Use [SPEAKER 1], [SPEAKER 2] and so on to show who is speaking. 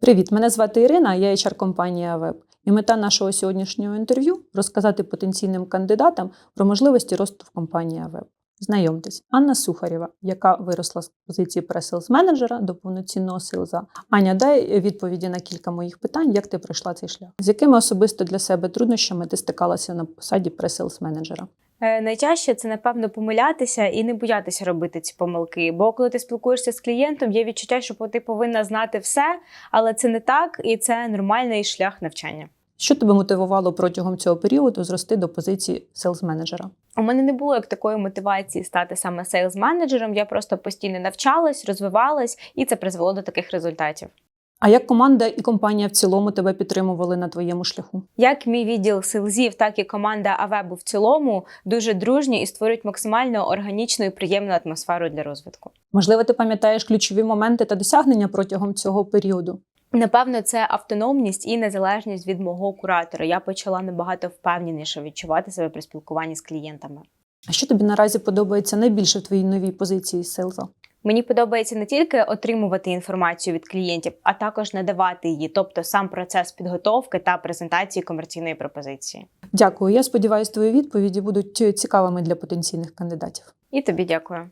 [SPEAKER 1] Привіт, мене звати Ірина, я HR компанія Web. І мета нашого сьогоднішнього інтерв'ю розказати потенційним кандидатам про можливості росту в компанії Web. Знайомтесь, Анна Сухарєва, яка виросла з позиції пресейлс менеджера до повноцінного селза. Аня, дай відповіді на кілька моїх питань, як ти пройшла цей шлях. З якими особисто для себе труднощами ти стикалася на посаді пресейлс менеджера?
[SPEAKER 2] Е, Найчастіше це напевно помилятися і не боятися робити ці помилки. Бо коли ти спілкуєшся з клієнтом, є відчуття, що ти повинна знати все, але це не так, і це нормальний шлях навчання.
[SPEAKER 1] Що тебе мотивувало протягом цього періоду зрости до позиції селс менеджера?
[SPEAKER 2] У мене не було як такої мотивації стати саме сейлз-менеджером. Я просто постійно навчалась, розвивалась, і це призвело до таких результатів.
[SPEAKER 1] А як команда і компанія в цілому тебе підтримували на твоєму шляху?
[SPEAKER 2] Як мій відділ селзів, так і команда Авебу в цілому дуже дружні і створюють максимально органічну і приємну атмосферу для розвитку.
[SPEAKER 1] Можливо, ти пам'ятаєш ключові моменти та досягнення протягом цього періоду?
[SPEAKER 2] Напевно, це автономність і незалежність від мого куратора. Я почала набагато впевненіше відчувати себе при спілкуванні з клієнтами.
[SPEAKER 1] А що тобі наразі подобається найбільше в твоїй новій позиції селза?
[SPEAKER 2] Мені подобається не тільки отримувати інформацію від клієнтів, а також надавати її, тобто сам процес підготовки та презентації комерційної пропозиції.
[SPEAKER 1] Дякую. Я сподіваюся, твої відповіді будуть цікавими для потенційних кандидатів.
[SPEAKER 2] І тобі дякую.